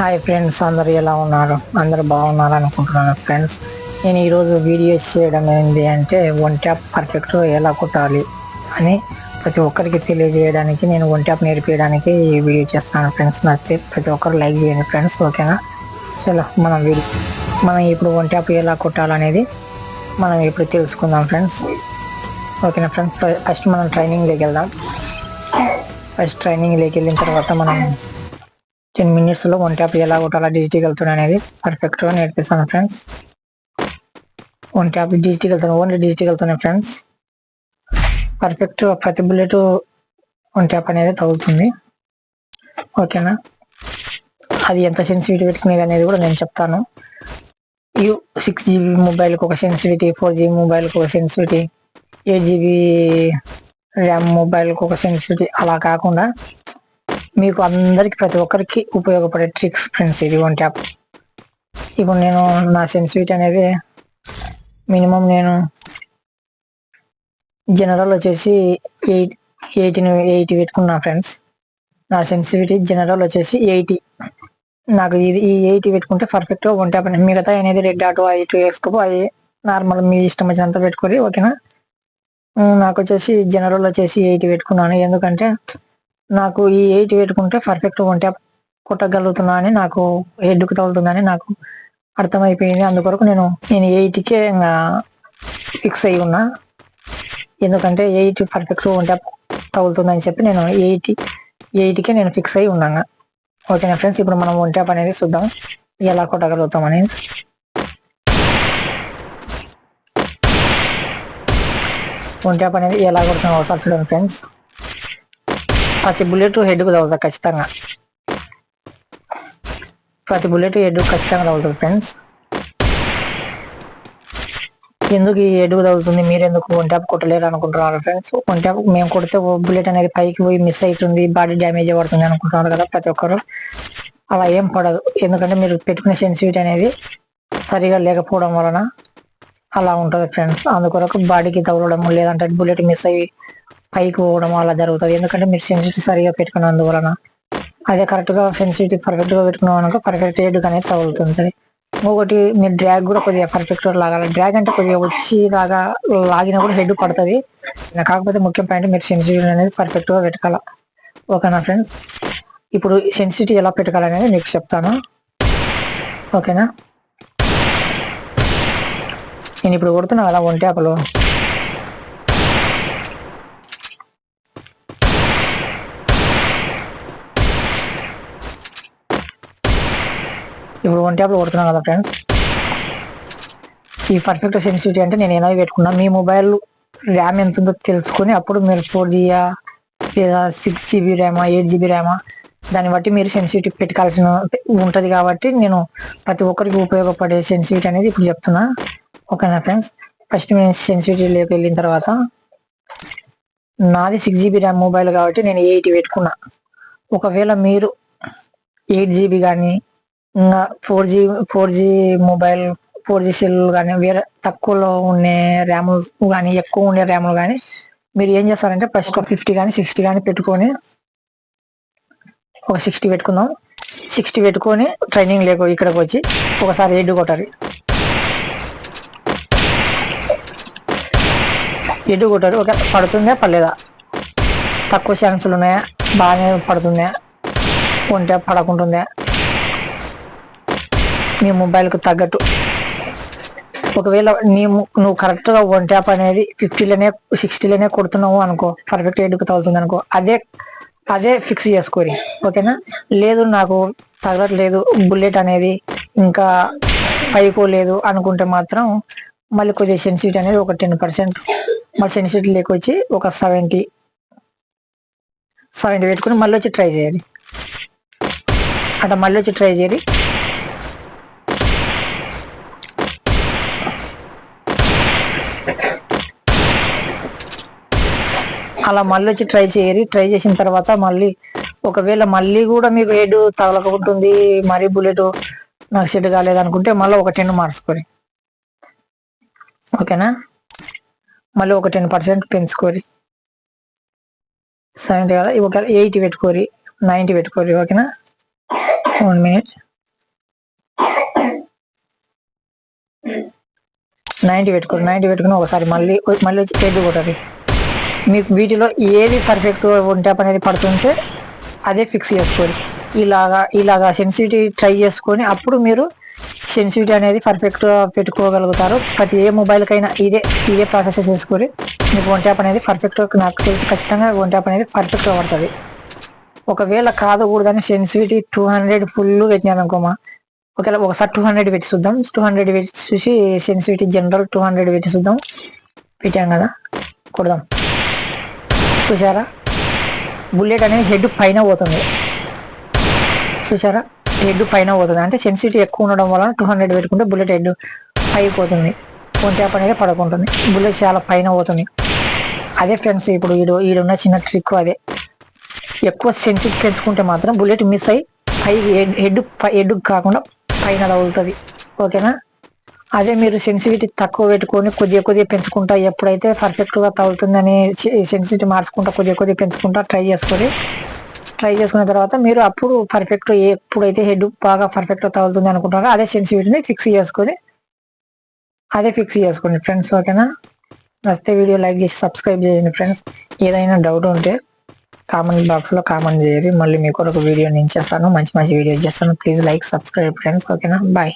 Hi friends అందరు ఎలా ఉన్నారు? అందరు బాగున్నారు అనుకుంటున్నాను ఫ్రెండ్స్ నేను ఈరోజు వీడియోస్ చేయడం ఏంటి అంటే వన్ ట్యాప్ పర్ఫెక్ట్ ఎలా కొట్టాలి అని ప్రతి ఒక్కరికి తెలియజేయడానికి నేను వన్ ట్యాప్ నేర్పించడానికి ఈ వీడియో చేస్తున్నాను ఫ్రెండ్స్ నచ్చితే ప్రతి ఒక్కరు లైక్ చేయండి ఫ్రెండ్స్ ఓకేనా చలో మనం వీడియో మనం ఇప్పుడు వన్ ట్యాప్ ఎలా కొట్టాలనేది మనం ఇప్పుడు తెలుసుకుందాం ఫ్రెండ్స్ ఓకేనా ఫ్రెండ్స్ ఫస్ట్ మనం ట్రైనింగ్లోకి వెళ్దాం. ఫస్ట్ ట్రైనింగ్లోకి వెళ్ళిన తర్వాత మనం టెన్ మినిట్స్లో వన్ ట్యాప్ ఎలా కొట్టాలా డిజిటల్తో అనేది పర్ఫెక్ట్గా నేర్పిస్తాను ఫ్రెండ్స్ వన్ ట్యాప్ డిజిటల్తో ఓన్లీ డిజిటల్తోనే ఫ్రెండ్స్ పర్ఫెక్ట్ ప్రతి బుల్లెట్ వన్ ట్యాప్ అనేది తగులుతుంది. ఓకేనా అది ఎంత సెన్సిటివిటీ పెట్టుకునేది అనేది కూడా నేను చెప్తాను. ఈ సిక్స్ జీబీ మొబైల్కి ఒక సెన్సిటివిటీ ఫోర్ జీబీ మొబైల్కి ఒక సెన్సిటివిటీ ఎయిట్ జీబీ ర్యామ్ మొబైల్కి ఒక సెన్సిటివిటీ అలా కాకుండా మీకు అందరికి ప్రతి ఒక్కరికి ఉపయోగపడే ట్రిక్స్ ఫ్రెండ్స్ ఇది వన్ ట్యాప్ ఇప్పుడు నేను నా సెన్సిటివిటీ అనేది మినిమం నేను జనరల్ వచ్చేసి ఎయిట్ ఎయిటీ ఎయిటీ పెట్టుకున్నా ఫ్రెండ్స్ నా సెన్సిటివిటీ జనరల్ వచ్చేసి ఎయిటీ నాకు ఇది ఈ ఎయిటీ పెట్టుకుంటే పర్ఫెక్ట్గా వన్ ట్యాప్ మిగతా అనేది రెడ్ ఆటో అది టూ వేసుకోపో అవి నార్మల్ మీ ఇష్టం వచ్చినంత పెట్టుకోరి ఓకేనా నాకు వచ్చేసి జనరల్ వచ్చేసి ఎయిటీ పెట్టుకున్నాను. ఎందుకంటే నాకు ఈ ఎయిట్ పెట్టుకుంటే పర్ఫెక్ట్ ఉంటే కుట్టగలుగుతున్నా అని నాకు హెడ్కు తగులుతుందని నాకు అర్థమైపోయింది. అందుకొరకు నేను నేను ఎయిట్కే ఫిక్స్ అయి ఉన్నా. ఎందుకంటే ఎయిట్ పర్ఫెక్ట్ ఉంటే తగులుతుందని చెప్పి నేను ఎయిటీ ఎయిట్కే నేను ఫిక్స్ అయి ఉన్నాను. ఓకేనా ఫ్రెండ్స్ ఇప్పుడు మనం వన్ అనేది చూద్దాం. ఎలా కొట్టగలుగుతాం అనేది. వన్ అనేది ఎలా కొడుతున్నాం ఒకసారి చూడండి ఫ్రెండ్స్ ప్రతి బుల్లెట్ హెడ్కు తగులుతుంది ఖచ్చితంగా. ప్రతి బుల్లెట్ హెడ్ ఖచ్చితంగా తగులుతుంది ఫ్రెండ్స్. ఎందుకు ఈ హెడ్కు తగులుతుంది? మీరు ఎందుకు వన్ ట్యాప్ కొట్టలేరు అనుకుంటున్నారు ఫ్రెండ్స్? వన్ ట్యాప్ మేము కొడితే బుల్లెట్ అనేది పైకి పోయి మిస్ అవుతుంది బాడీ డ్యామేజ్ పడుతుంది అనుకుంటున్నారు కదా ప్రతి ఒక్కరు. అలా ఏం పడదు. ఎందుకంటే మీరు పెట్టుకునే సెన్సిటివిటీ అనేది సరిగా లేకపోవడం వలన అలా ఉంటుంది ఫ్రెండ్స్. అందుకొరకు బాడీకి తగలడం లేదంటే బుల్లెట్ మిస్ అయ్యి పైకి పోవడం అలా జరుగుతుంది. ఎందుకంటే మీరు సెన్సిటివ్ సరిగా పెట్టుకున్నందువలన. అదే కరెక్ట్గా సెన్సిటివ్ పర్ఫెక్ట్గా పెట్టుకున్నాం అనుకో పర్ఫెక్ట్ హెడ్ అనేది తగులుతుంది ఇంకొకటి మీరు డ్రాగ్ కూడా కొద్దిగా పర్ఫెక్ట్ లాగాలి. డ్రాగ్ అంటే కొద్దిగా వచ్చి లాగా లాగినా కూడా హెడ్ పడుతుంది. కాకపోతే ముఖ్యం పాయింట్ మీరు సెన్సిటివ్ అనేది పర్ఫెక్ట్గా పెట్టుకోవాలి. ఓకేనా ఫ్రెండ్స్? ఇప్పుడు సెన్సిటివ్ ఎలా పెట్టుకోవాలనేది మీకు చెప్తాను. ఓకేనా? నేను ఇప్పుడు కొడుతున్నా కదా ఒంటి అప్పుడు ఇప్పుడు వన్ ట్యాప్లో కొడుతున్నాను కదా ఫ్రెండ్స్ ఈ పర్ఫెక్ట్ సెన్సిటివిటీ అంటే నేను ఎలా పెట్టుకున్నా. మీ మొబైల్ ర్యామ్ ఎంత ఉందో తెలుసుకొని అప్పుడు మీరు ఫోర్ జీయా లేదా సిక్స్ జీబీ ర్యామా ఎయిట్ జీబీ ర్యామా దాన్ని బట్టి మీరు సెన్సిటివిటీ పెట్టుకోవాల్సిన ఉంటుంది కాబట్టి నేను ప్రతి ఒక్కరికి ఉపయోగపడే సెన్సిటివిటీ అనేది ఇప్పుడు చెప్తున్నా. ఓకేనా ఫ్రెండ్స్ ఫస్ట్ నేను సెన్సిటివిటీలోకి వెళ్ళిన తర్వాత నాది సిక్స్ జీబీ ర్యామ్ మొబైల్ కాబట్టి నేను ఎయిటీ పెట్టుకున్నా. ఒకవేళ మీరు ఎయిట్ జీబీ కానీ ఇంకా four G four G mobile four G cell కానీ వేరే తక్కువలో ఉండే ర్యాములు కానీ ఎక్కువ ఉండే ర్యాములు కానీ మీరు ఏం చేస్తారంటే ఫస్ట్ ఒక ఫిఫ్టీ కానీ సిక్స్టీ కానీ పెట్టుకొని ఒక సిక్స్టీ పెట్టుకుందాం. సిక్స్టీ పెట్టుకొని ట్రైనింగ్ లేకు ఇక్కడికి వచ్చి ఒకసారి ఎడ్డు కొట్టాలి. ఎడ్డు కొట్టారు ఒక పడుతుందా పడలేదా? తక్కువ ఛాన్సులు ఉన్నాయా? బాగానే పడుతుందా? ఉంటే పడకుంటుందా? మీ మొబైల్కు తగ్గట్టు. ఒకవేళ నీవు నువ్వు కరెక్ట్గా వన్ ట్యాప్ అనేది ఫిఫ్టీలోనే సిక్స్టీలోనే కొడుతున్నావు అనుకో పర్ఫెక్ట్ ఎయిట్కి తగులుతుంది అనుకో అదే అదే ఫిక్స్ చేసుకోరి ఓకేనా? లేదు నాకు తగలట్లేదు బుల్లెట్ అనేది ఇంకా పైకో లేదు అనుకుంటే మాత్రం మళ్ళీ కొద్దిగా సెన్సిటివిటీ అనేది ఒక టెన్ పర్సెంట్ మళ్ళీ సెన్సిటివిటీ లేకొచ్చి ఒక సెవెంటీ సెవెంటీ పెట్టుకుని మళ్ళీ వచ్చి ట్రై చేయాలి. అట్లా మళ్ళీ వచ్చి ట్రై చేయాలి. అలా మళ్ళీ వచ్చి ట్రై చేయరు ట్రై చేసిన తర్వాత మళ్ళీ ఒకవేళ మళ్ళీ కూడా మీకు హెడ్ తగలకుంటుంది మరీ బుల్లెట్ నాకు సెట్ కాలేదు అనుకుంటే మళ్ళీ ఒక టెన్ మార్చుకోరి ఓకేనా? మళ్ళీ ఒక టెన్ పర్సెంట్ పెంచుకోరి సెవెంటీ కదా ఒకవేళ ఎయిటీ పెట్టుకోరి నైంటీ పెట్టుకోరి ఓకేనా? One minute. నైంటీ పెట్టుకోండి నైంటీ పెట్టుకుని ఒకసారి మళ్ళీ మళ్ళీ వచ్చి హెడ్ కొట్టాలి. మీకు వీటిలో ఏది పర్ఫెక్ట్ వన్ ట్యాప్ అనేది పడుతుంటే అదే ఫిక్స్ చేసుకోవాలి ఇలాగా ఇలాగా సెన్సిటివిటీ ట్రై చేసుకొని అప్పుడు మీరు సెన్సిటివిటీ అనేది పర్ఫెక్ట్ పెట్టుకోగలుగుతారు. ప్రతి ఏ మొబైల్కైనా ఇదే ఇదే ప్రాసెస్ చేసుకొని మీకు వన్ ట్యాప్ అనేది పర్ఫెక్ట్ నాకు తెలిసి ఖచ్చితంగా వన్ ట్యాప్ అనేది పర్ఫెక్ట్గా పడుతుంది. ఒకవేళ కాదకూడదని సెన్సిటివిటీ టూ హండ్రెడ్ ఫుల్ పెట్టినాను అనుకోమా ఒకవేళ ఒకసారి టూ హండ్రెడ్ పెట్టి చూద్దాం. టూ హండ్రెడ్ పెట్టి చూసి సెన్సిటివిటీ జనరల్ టూ హండ్రెడ్ పెట్టి చూద్దాం. పెట్టాం కదా. కొడదాం. చూసారా బుల్లెట్ అనేది హెడ్ పైన పోతుంది. చూసారా హెడ్ పైన పోతుంది. అంటే సెన్సిటివిటీ ఎక్కువ ఉండడం వలన టూ హండ్రెడ్ పెట్టుకుంటే బుల్లెట్ హెడ్ అయిపోతుంది పోతుంది ఫోన్ ట్యాప్ అనేది పడుకుంటుంది. బుల్లెట్ చాలా పైన పోతుంది. అదే ఫ్రెండ్స్ ఇప్పుడు ఈడు ఈడున్న చిన్న ట్రిక్ అదే. ఎక్కువ సెన్సిటివ్ పెంచుకుంటే మాత్రం బుల్లెట్ మిస్ అయ్యి పై హెడ్ హెడ్ కాకుండా పైన తగులుతుంది. ఓకేనా? అదే మీరు సెన్సిటివిటీ తక్కువ పెట్టుకొని కొద్దిగా కొద్దిగా పెంచుకుంటా ఎప్పుడైతే పర్ఫెక్ట్గా తగులుతుందని సెన్సిటివిటీ మార్చుకుంటా కొద్దిగా కొద్దిగా పెంచుకుంటా ట్రై చేసుకొని ట్రై చేసుకున్న తర్వాత మీరు అప్పుడు పర్ఫెక్ట్ ఎప్పుడైతే హెడ్ బాగా పర్ఫెక్ట్గా తగులుతుంది అనుకుంటారో అదే సెన్సిటివిటీని ఫిక్స్ చేసుకొని అదే ఫిక్స్ చేసుకోండి ఫ్రెండ్స్ ఓకేనా నచ్చితే వీడియో లైక్ చేసి సబ్స్క్రైబ్ చేయండి ఫ్రెండ్స్ ఏదైనా డౌట్ ఉంటే కామెంట్ బాక్స్లో కామెంట్ చేయండి. మళ్ళీ మీకు ఒక వీడియో నేను చేస్తాను. మంచి మంచి వీడియో చేస్తాను. ప్లీజ్ లైక్ సబ్స్క్రైబ్ ఫ్రెండ్స్ ఓకేనా బాయ్